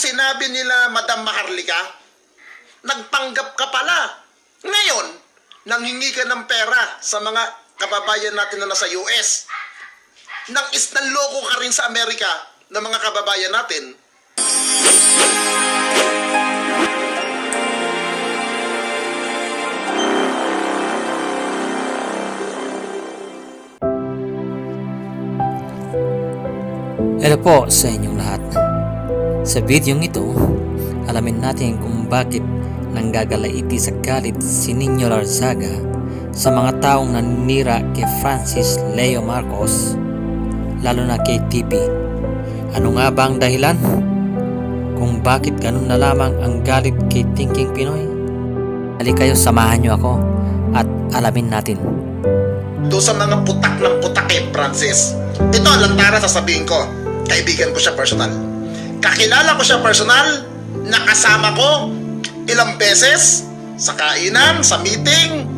sinabi nila, Madam Maharlika? Nagpanggap ka pala. Ngayon, nanghingi ka ng pera sa mga kababayan natin na nasa US. Nang isnaloko ka rin sa Amerika ng mga kababayan natin. Hello po sa inyong lahat. Sa videong ito, alamin natin kung bakit nanggagalaiti sa galit si Nino Larzaga sa mga taong naninira kay Francis Leo Marcos, lalo na kay TP. Ano nga ba ang dahilan? Kung bakit ganun na lamang ang galit kay Thinking Pinoy? Hali kayo, samahan niyo ako at alamin natin. Do sa mga putak ng putak kay Francis. Ito, lantara sasabihin ko. Kaibigan ko siya personal. Kakilala ko siya personal. Nakasama ko ilang beses sa kainan, sa meeting,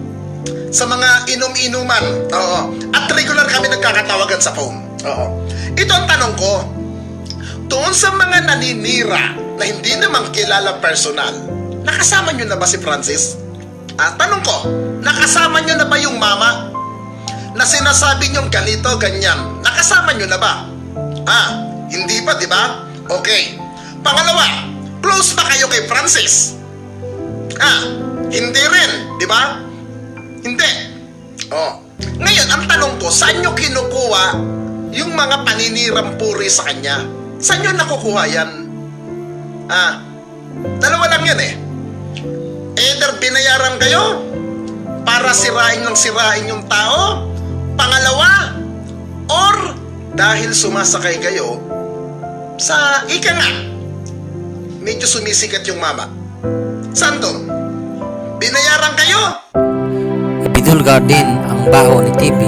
sa mga inom-inuman. Oo. At regular kami nagkakatawagan sa phone. Oo. Ito ang tanong ko. Doon sa mga naninira na hindi naman kilala personal, nakasama nyo na ba si Francis? Ah, tanong ko, nakasama nyo na ba yung mama? Na sinasabi nyo ganito, ganyan. Nakasama nyo na ba? Ah, hindi pa, di ba? Okay. Pangalawa, close ba kayo kay Francis? Ah, hindi rin, di ba? Hindi. Oh. Ngayon, ang tanong ko, saan nyo kinukuha yung mga paninirang puri sa kanya? Saan nyo nakukuha yan? Ah, dalawa lang yan eh. Either binayaran kayo para sirain ng sirain yung tao, pangalawa, or dahil sumasakay kayo sa ika nga, medyo sumisikat yung mama. Saan doon? Binayaran kayo? Ipinulgar din ang baho ni TP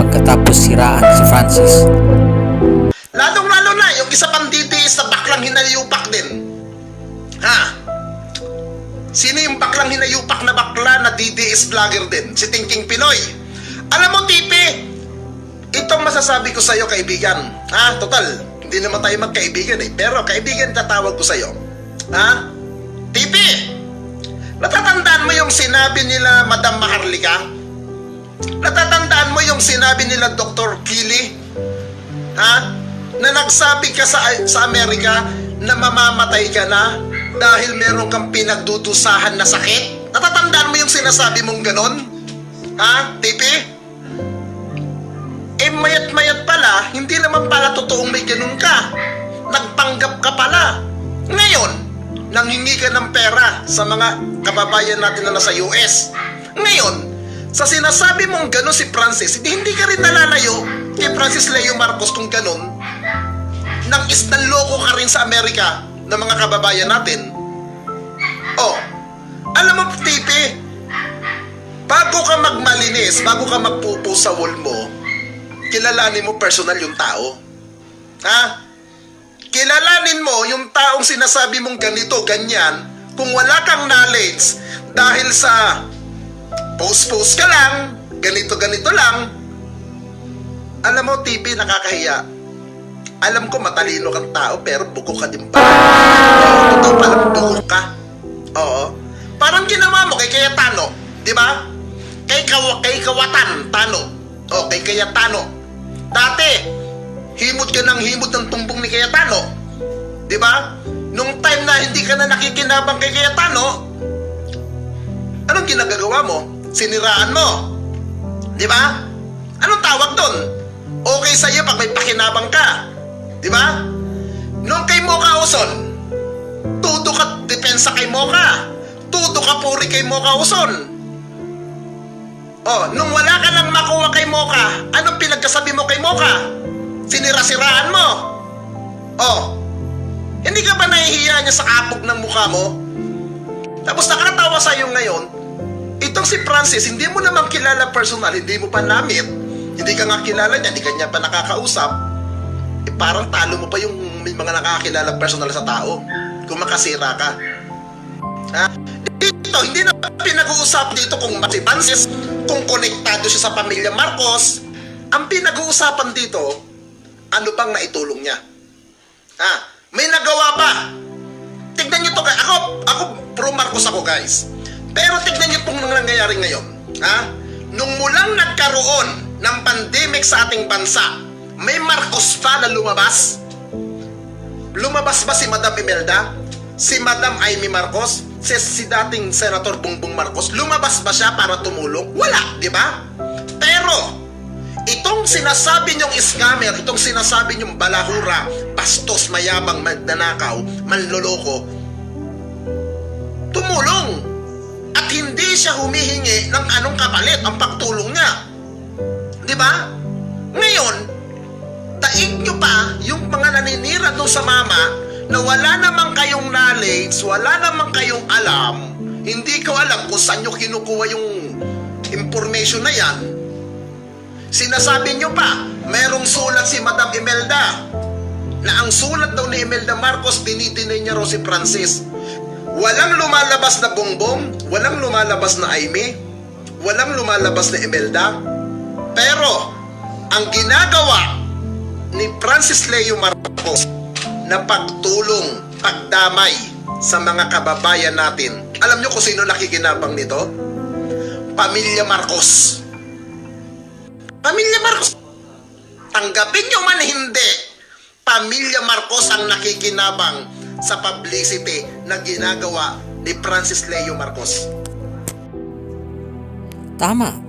pagkatapos siraan si Francis. Lalong-lalo na, yung isa pang DDS na baklang hinayupak din. Ha? Sino yung baklang hinayupak na bakla na DDS vlogger din? Si Thinking Pinoy. Alam mo, Tipi, itong masasabi ko sa'yo, kaibigan. Ha? Total, hindi naman tayo magkaibigan eh. Pero kaibigan tatawag ko sa'yo. Ha? Tipi, natatandaan mo yung sinabi nila Madam Maharlika? Natatandaan mo yung sinabi nila Dr. Kili? Ha? Na nagsabi ka sa, sa Amerika na mamamatay ka na dahil meron kang pinagdudusahan na sakit? Natatandaan mo yung sinasabi mong ganon? Ha, Tipi? Eh, mayat-mayat pala, nanghingi ka ng pera sa mga kababayan natin na nasa US. Ngayon, sa sinasabi mong gano'n si Francis, hindi, ka rin nalalayo kay Francis Leo Marcos kung gano'n. Nang isnaloko ka rin sa Amerika ng mga kababayan natin. Oh, alam mo, Tipi, bago ka magmalinis, bago ka magpupo sa wall mo, kilalanin mo personal yung tao. Ha? Kilalanin mo yung taong sinasabi mong ganito, ganyan, kung wala kang knowledge dahil sa post-post ka lang, ganito-ganito lang, alam mo, TV, nakakahiya. Alam ko matalino kang tao, pero buko ka din pa. Oo, totoo palang buko ka. Oo. Parang ginawa mo kay Cayetano, di ba? Kay, kaw kay Kawatan, Tano. O, kay Cayetano. Dati, himot ka ng himot ng tumbong ni Cayetano. Di ba? Nung time na hindi ka na nakikinabang kay Cayetano, anong ginagagawa mo? Siniraan mo. Di ba? Anong tawag doon? Okay sa iyo pag may pakinabang ka. Di ba? Nung kay Mocha Uson, tudo ka depensa kay Mocha. Tudo ka puri kay Mocha Uson. Oh, nung wala ka nang makuha kay Mocha, anong pinagkasabi mo kay Mocha? Sinira-siraan mo. Oh, hindi ka ba nahihiya niya sa kapog ng mukha mo? Tapos nakakatawa sa iyo ngayon, itong si Francis, hindi mo naman kilala personal, hindi mo pa namit, hindi ka nga kilala niya, hindi ka niya pa nakakausap, eh parang talo mo pa yung may mga nakakilala personal sa tao kung makasira ka. Ha? Dito, hindi na pinag-uusap dito kung si Francis, kung konektado siya sa pamilya Marcos. Ang pinag-uusapan dito, ano bang naitulong niya? Ha? May nagawa ba tignan nyo to. Ako, ako, pro Marcos ako, guys. Pero tignan nyo itong nangyayari ngayon. Ha? Nung mulang nagkaroon ng pandemic sa ating bansa, may Marcos pa na lumabas? Lumabas ba si Madam Imelda? Si Madam Amy Marcos? Si, si dating Senator Bongbong Marcos? Lumabas ba siya para tumulong? Wala, di ba? Pero, itong sinasabi niyong scammer, itong sinasabi niyong balahura, bastos, mayabang, magnanakaw, manloloko, tumulong. At hindi siya humihingi ng anong kapalit ang pagtulong niya. Di ba? Ngayon, daig nyo pa yung mga naninira doon sa mama na wala namang kayong knowledge, wala namang kayong alam, hindi ko alam kung saan nyo kinukuha yung information na yan. Sinasabi nyo pa, merong sulat si Madam Imelda na ang sulat daw ni Imelda Marcos, dinitinay niya raw si Francis. Walang lumalabas na bongbong, walang lumalabas na Aimee, walang lumalabas na Imelda. Pero, ang ginagawa ni Francis Leo Marcos na pagtulong, pagdamay sa mga kababayan natin. Alam nyo kung sino nakikinabang nito? Pamilya Marcos. Pamilya Marcos. Tanggapin nyo man hindi, Pamilya Marcos ang nakikinabang sa publicity na ginagawa ni Francis Leo Marcos. Tama.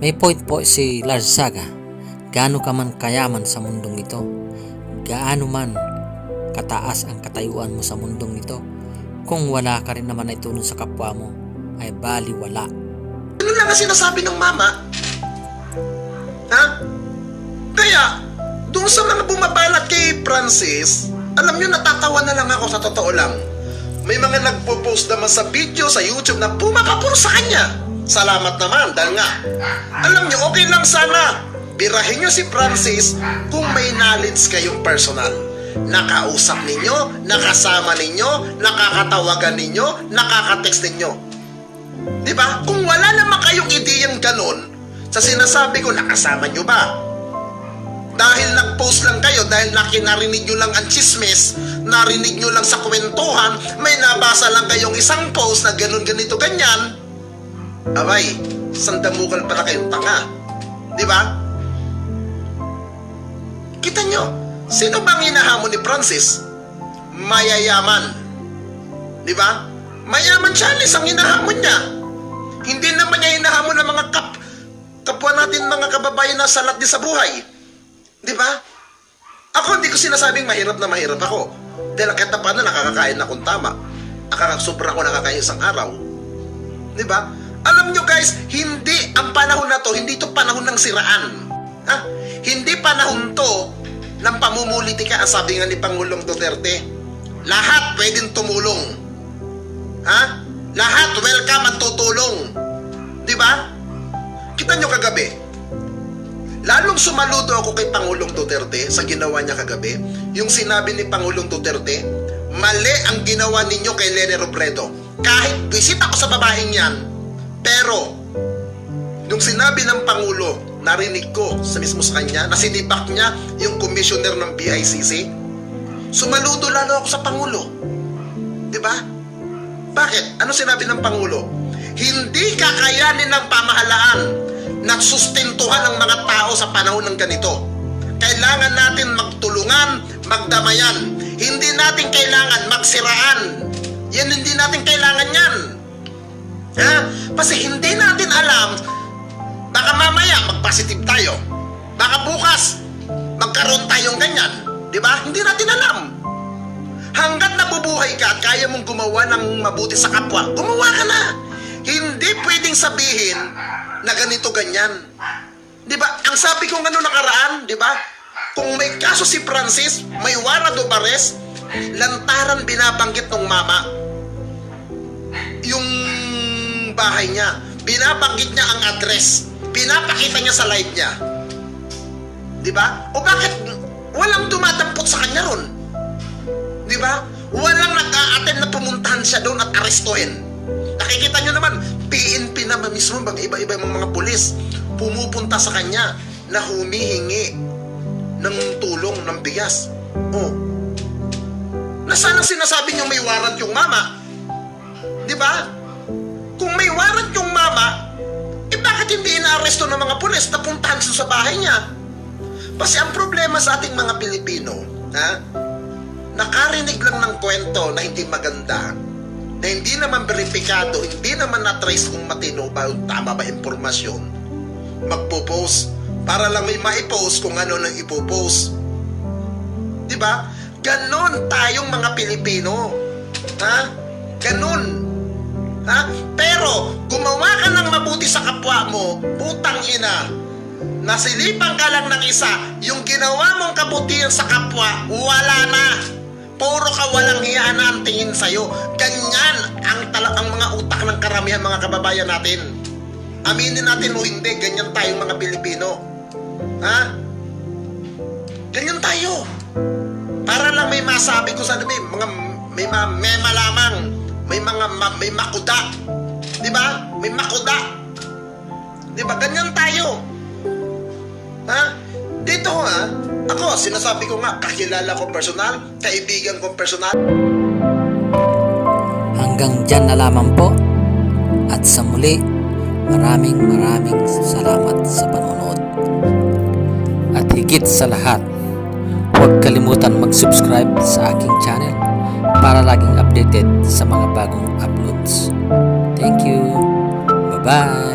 May point po si Lars Saga. Gaano ka man kayaman sa mundong ito, gaano man kataas ang katayuan mo sa mundong ito, kung wala ka rin naman na itulong sa kapwa mo, ay bali wala. Ano lang ang sinasabi ng mama? Ha? Kaya, doon sa mga bumabalat kay Francis, alam nyo, natatawa na lang ako sa totoo lang. May mga nagpo-post naman sa video sa YouTube na pumapapuro sa kanya. Salamat naman, dahil nga, alam nyo, okay lang sana. Birahin nyo si Francis kung may knowledge kayong personal. Nakausap ninyo, nakasama ninyo, nakakatawagan ninyo, nakakatext ninyo. Di ba? Kung wala naman kayong ideyang ganun, sa sinasabi ko, nakasama nyo ba? Dahil nag-post lang kayo, dahil nakinarinig nyo lang ang chismis, narinig nyo lang sa kwentuhan, may nabasa lang kayong isang post na ganun, ganito, ganyan. Abay, sandamukal pala kayong tanga. Di ba? Kita nyo, sino bang hinahamon ni Francis? Mayayaman. Di ba? Mayaman Charles ang hinahamon niya. Hindi naman niya hinahamon ng mga kap kapwa natin mga kababayan na salat din sa buhay. Di ba? Ako hindi ko sinasabing mahirap na mahirap ako. Dahil kahit na paano nakakakain akong tama. Nakakasobra ako nakakain isang araw. Di ba? Alam nyo guys, hindi ang panahon na to, hindi to panahon ng siraan. Ha? Hindi panahon to ng pamumulitika, ang sabi nga ni Pangulong Duterte. Lahat pwedeng tumulong. Ha? Lahat welcome at tutulong. Di ba? Kita nyo kagabi, lalong sumaludo ako kay Pangulong Duterte sa ginawa niya kagabi. Yung sinabi ni Pangulong Duterte, mali ang ginawa ninyo kay Lene Robredo. Kahit visit ako sa babaeng yan, pero nung sinabi ng Pangulo, narinig ko sa mismo sa kanya, na sinipak niya yung commissioner ng BICC, sumaludo lalo ako sa Pangulo. Ba? Bakit? Ano sinabi ng Pangulo? Hindi kakayanin ng pamahalaan na sustentuhan ang mga tao sa panahon ng ganito. Kailangan natin magtulungan, magdamayan. Hindi natin kailangan magsiraan. Yan hindi natin kailangan yan. Ha? Kasi hindi natin alam, baka mamaya mag-positive tayo. Baka bukas, magkaroon tayong ganyan. Di ba? Hindi natin alam. Hanggat nabubuhay ka at kaya mong gumawa ng mabuti sa kapwa, gumawa ka na. Hindi pwedeng sabihin na ganito ganyan. 'Di ba? Ang sabi ko ano nakaraan, 'di ba? Kung may kaso si Francis, may warrant of arrest, lantaran binabanggit ng mama yung bahay niya. Binabanggit niya ang address. Pinapakita niya sa live niya. 'Di ba? O bakit walang dumadampot sa kanya ron? 'Di ba? Walang nag-a-attend na pumuntahan siya doon at arestuhin. Nakikita nyo naman, PNP naman mismo, bang iba-iba yung mga pulis, pumupunta sa kanya na humihingi ng tulong ng bigas. Oh. sana sinasabi niyo may warrant yung mama? Di ba? Kung may warrant yung mama, eh bakit hindi inaaresto ng mga pulis na puntahan sa bahay niya? Kasi ang problema sa ating mga Pilipino, ha? Nakarinig lang ng kwento na hindi maganda, na hindi naman verifikado, hindi naman na-trace kung matino ba tama ba impormasyon, magpo-post para lang may maipost kung ano nang ipopost. Di ba? Ganon tayong mga Pilipino. Ha? Ganon. Ha? Pero, gumawa ka ng mabuti sa kapwa mo, putang ina, nasilipan ka lang ng isa, yung ginawa mong kabutihan sa kapwa, wala na. Puro ka walang hiya na ang tingin sa'yo. Ganyan ang, tala- ang mga utak ng karamihan mga kababayan natin. Aminin natin o hindi, ganyan tayong mga Pilipino. Ha? Ganyan tayo. Para lang may masabi ko sa may mga may ma, may malamang, may mga ma, may makuda. 'Di ba? May makuda. 'Di ba? Ganyan tayo. Ako sinasabi ko nga kakilala ko personal, kaibigan ko personal. Hanggang dyan na lamang po. At sa muli, maraming maraming salamat sa panonood. At higit sa lahat, huwag kalimutan mag-subscribe sa aking channel para laging updated sa mga bagong uploads. Thank you. Bye-bye.